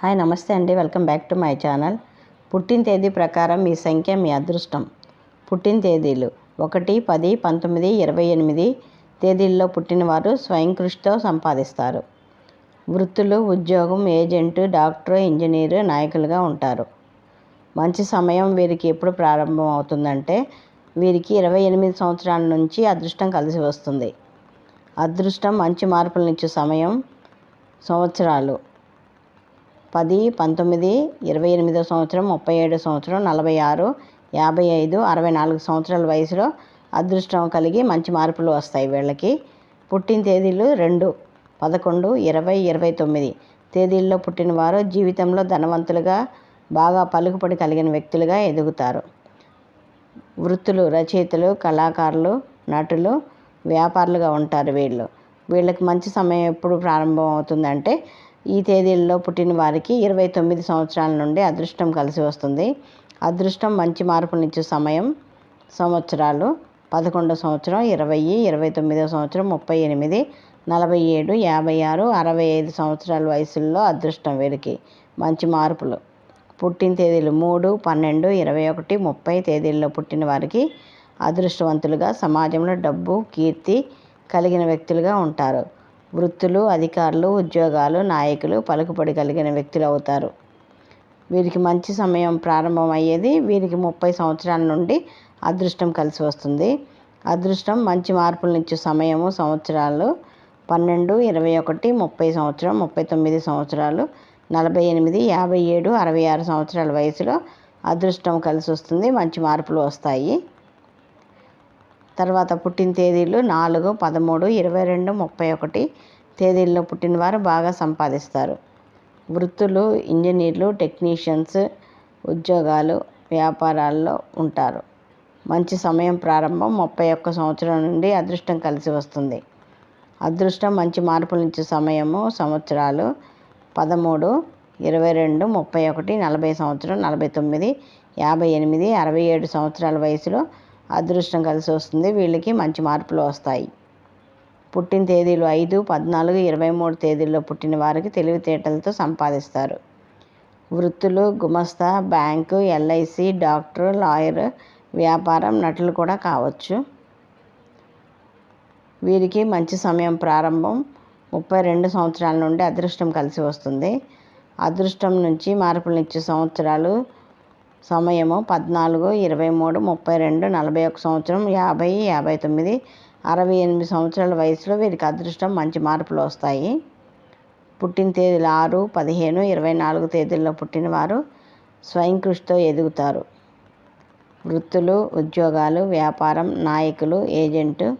Hi నమస్తే అండి. Welcome back to my channel. పుట్టిన తేదీ ప్రకారం మీ సంఖ్య మీ అదృష్టం. పుట్టిన తేదీలు ఒకటి పది పంతొమ్మిది ఇరవై ఎనిమిది తేదీల్లో పుట్టినవారు స్వయం కృషితో సంపాదిస్తారు. వృత్తులు ఉద్యోగం ఏజెంటు డాక్టర్ ఇంజనీర్ నాయకులుగా ఉంటారు. మంచి సమయం వీరికి ఎప్పుడు ప్రారంభం అవుతుందంటే వీరికి ఇరవై ఎనిమిది సంవత్సరాల నుంచి అదృష్టం కలిసి వస్తుంది. అదృష్టం మంచి మార్పులనిచ్చే సమయం సంవత్సరాలు. పది పంతొమ్మిది ఇరవై ఎనిమిదో సంవత్సరం ముప్పై ఏడు సంవత్సరం నలభై ఆరు యాభై ఐదు అరవై నాలుగు సంవత్సరాల వయసులో అదృష్టం కలిగి మంచి మార్పులు వస్తాయి వీళ్ళకి. పుట్టిన తేదీలు రెండు పదకొండు ఇరవై ఇరవై తొమ్మిది. తేదీల్లో పుట్టిన వారు జీవితంలో ధనవంతులుగా బాగా పలుకుబడి కలిగిన వ్యక్తులుగా ఎదుగుతారు. వృత్తులు రచయితలు కళాకారులు నటులు వ్యాపారులుగా ఉంటారు వీళ్ళు. వీళ్ళకి మంచి సమయం ఎప్పుడు ప్రారంభం అవుతుందంటే ఈ తేదీల్లో పుట్టిన వారికి ఇరవై తొమ్మిది సంవత్సరాల నుండి అదృష్టం కలిసి వస్తుంది. అదృష్టం మంచి మార్పునిచ్చే సమయం సంవత్సరాలు పదకొండో సంవత్సరం ఇరవై ఇరవై తొమ్మిదో సంవత్సరం ముప్పై ఎనిమిది నలభై ఏడు యాభై ఆరు అరవై ఐదు సంవత్సరాల వయసుల్లో అదృష్టం వీరికి మంచి మార్పులు. పుట్టిన తేదీలు మూడు పన్నెండు ఇరవై ఒకటి ముప్పై తేదీల్లో పుట్టిన వారికి అదృష్టవంతులుగా సమాజంలో డబ్బు కీర్తి కలిగిన వ్యక్తులుగా ఉంటారు. వృత్తులు అధికారులు ఉద్యోగాలు నాయకులు పలుకుబడి కలిగిన వ్యక్తులు అవుతారు. వీరికి మంచి సమయం ప్రారంభం అయ్యేది వీరికి ముప్పై సంవత్సరాల నుండి అదృష్టం కలిసి వస్తుంది. అదృష్టం మంచి మార్పులనిచ్చే సమయము సంవత్సరాలు పన్నెండు ఇరవై ఒకటి ముప్పై సంవత్సరం ముప్పై తొమ్మిది సంవత్సరాలు నలభై ఎనిమిది యాభై ఏడు అరవై ఆరు సంవత్సరాల వయసులో అదృష్టం కలిసి వస్తుంది మంచి మార్పులు వస్తాయి. తర్వాత పుట్టిన తేదీలు నాలుగు పదమూడు ఇరవై రెండు ముప్పై ఒకటి. తేదీల్లో పుట్టినవారు బాగా సంపాదిస్తారు. వృత్తులు ఇంజనీర్లు టెక్నీషియన్స్ ఉద్యోగాలు వ్యాపారాల్లో ఉంటారు. మంచి సమయం ప్రారంభం ముప్పై ఒక్క సంవత్సరం నుండి అదృష్టం కలిసి వస్తుంది. అదృష్టం మంచి మార్పులిచ్చే సమయము సంవత్సరాలు పదమూడు ఇరవై రెండు ముప్పై ఒకటి నలభై సంవత్సరం నలభై తొమ్మిది యాభై ఎనిమిది అరవై ఏడు సంవత్సరాల వయసులో అదృష్టం కలిసి వస్తుంది. వీళ్ళకి మంచి మార్పులు వస్తాయి. పుట్టిన తేదీలు ఐదు పద్నాలుగు ఇరవై మూడు తేదీల్లో పుట్టిన వారికి తెలివితేటలతో సంపాదిస్తారు. వృత్తులు గుమస్తా బ్యాంకు ఎల్ఐసి డాక్టర్ లాయర్ వ్యాపారం నటులు కూడా కావచ్చు. వీరికి మంచి సమయం ప్రారంభం ముప్పై రెండు సంవత్సరాల నుండి అదృష్టం కలిసి వస్తుంది. అదృష్టం నుంచి మార్పులనిచ్చే సంవత్సరాలు సమయము పద్నాలుగు ఇరవై మూడు ముప్పై రెండు నలభై ఒక సంవత్సరం యాభై యాభై తొమ్మిది అరవై ఎనిమిది సంవత్సరాల వయసులో వీరికి అదృష్టం మంచి మార్పులు వస్తాయి. పుట్టిన తేదీలు ఆరు పదిహేను ఇరవై నాలుగు తేదీల్లో పుట్టినవారు స్వయం కృషితో ఎదుగుతారు. వృత్తులు ఉద్యోగాలు వ్యాపారం నాయకులు ఏజెంటు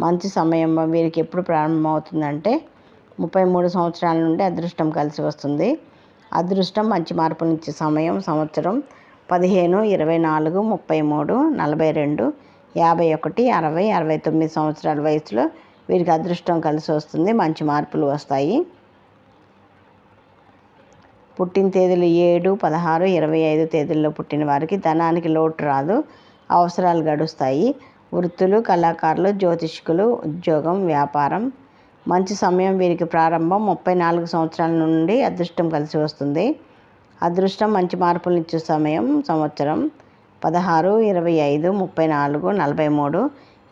మంచి సమయం వీరికి ఎప్పుడు ప్రారంభమవుతుందంటే ముప్పై మూడు సంవత్సరాల నుండి అదృష్టం కలిసి వస్తుంది. అదృష్టం మంచి మార్పునిచ్చే సమయం సంవత్సరం పదిహేను ఇరవై నాలుగు ముప్పై మూడు నలభై రెండు యాభై ఒకటి అరవై అరవై తొమ్మిది సంవత్సరాల వయసులో వీరికి అదృష్టం కలిసి వస్తుంది. మంచి మార్పులు వస్తాయి. పుట్టిన తేదీలు ఏడు పదహారు ఇరవై ఐదు తేదీల్లో పుట్టిన వారికి ధనానికి లోటు రాదు. అవసరాలు గడుస్తాయి. వృత్తులు కళాకారులు జ్యోతిష్కులు ఉద్యోగం వ్యాపారం. మంచి సమయం వీరికి ప్రారంభం ముప్పై నాలుగు సంవత్సరాల నుండి అదృష్టం కలిసి వస్తుంది. అదృష్టం మంచి మార్పులు ఇచ్చే సమయం సంవత్సరం పదహారు ఇరవై ఐదు ముప్పై నాలుగు నలభై మూడు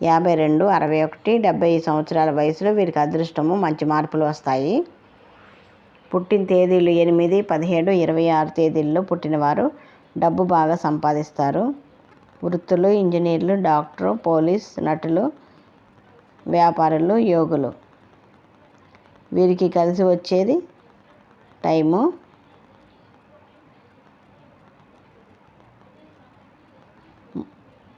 యాభై రెండు అరవై ఒకటి డెబ్బై సంవత్సరాల వయసులో వీరికి అదృష్టము మంచి మార్పులు వస్తాయి. పుట్టిన తేదీలు ఎనిమిది పదిహేడు ఇరవై ఆరు తేదీల్లో పుట్టినవారు డబ్బు బాగా సంపాదిస్తారు. వృత్తులు ఇంజనీర్లు డాక్టరు పోలీస్ నటులు వ్యాపారులు యోగులు. వీరికి కలిసి వచ్చేది టైము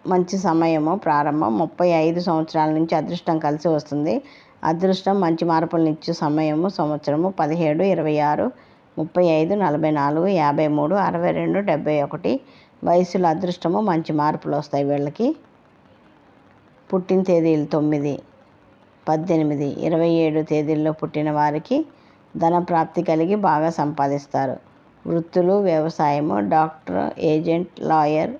మంచి సమయము ప్రారంభం. ముప్పై ఐదు సంవత్సరాల నుంచి అదృష్టం కలిసి వస్తుంది. అదృష్టం మంచి మార్పులనిచ్చే సమయము సంవత్సరము పదిహేడు ఇరవై ఆరు ముప్పై ఐదు నలభై నాలుగు యాభై మూడు అరవై రెండు డెబ్బై ఒకటి. వయసులో అదృష్టము మంచి మార్పులు వస్తాయి వీళ్ళకి. పుట్టిన తేదీలు తొమ్మిది పద్దెనిమిది ఇరవై ఏడు తేదీల్లో పుట్టిన వారికి ధన ప్రాప్తి కలిగి బాగా సంపాదిస్తారు. వృత్తులు వ్యవసాయము డాక్టర్ ఏజెంట్ లాయర్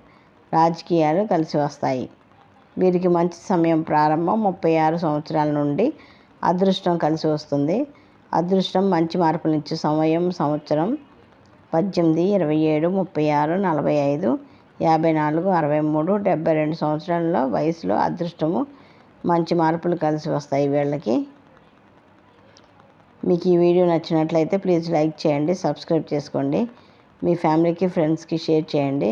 రాజకీయాలు కలిసి వస్తాయి. వీరికి మంచి సమయం ప్రారంభం ముప్పై ఆరు సంవత్సరాల నుండి అదృష్టం కలిసి వస్తుంది. అదృష్టం మంచి మార్పునిచ్చే సమయం సంవత్సరం పద్దెనిమిది ఇరవై ఏడు ముప్పై ఆరు నలభై ఐదు యాభై నాలుగు అరవై మూడు డెబ్బై రెండు సంవత్సరాలలో వయసులో అదృష్టము మంచి మార్పులు కలిసి వస్తాయి వీళ్ళకి. మీకు ఈ వీడియో నచ్చినట్లయితే ప్లీజ్ లైక్ చేయండి సబ్స్క్రైబ్ చేసుకోండి. మీ ఫ్యామిలీకి ఫ్రెండ్స్కి షేర్ చేయండి.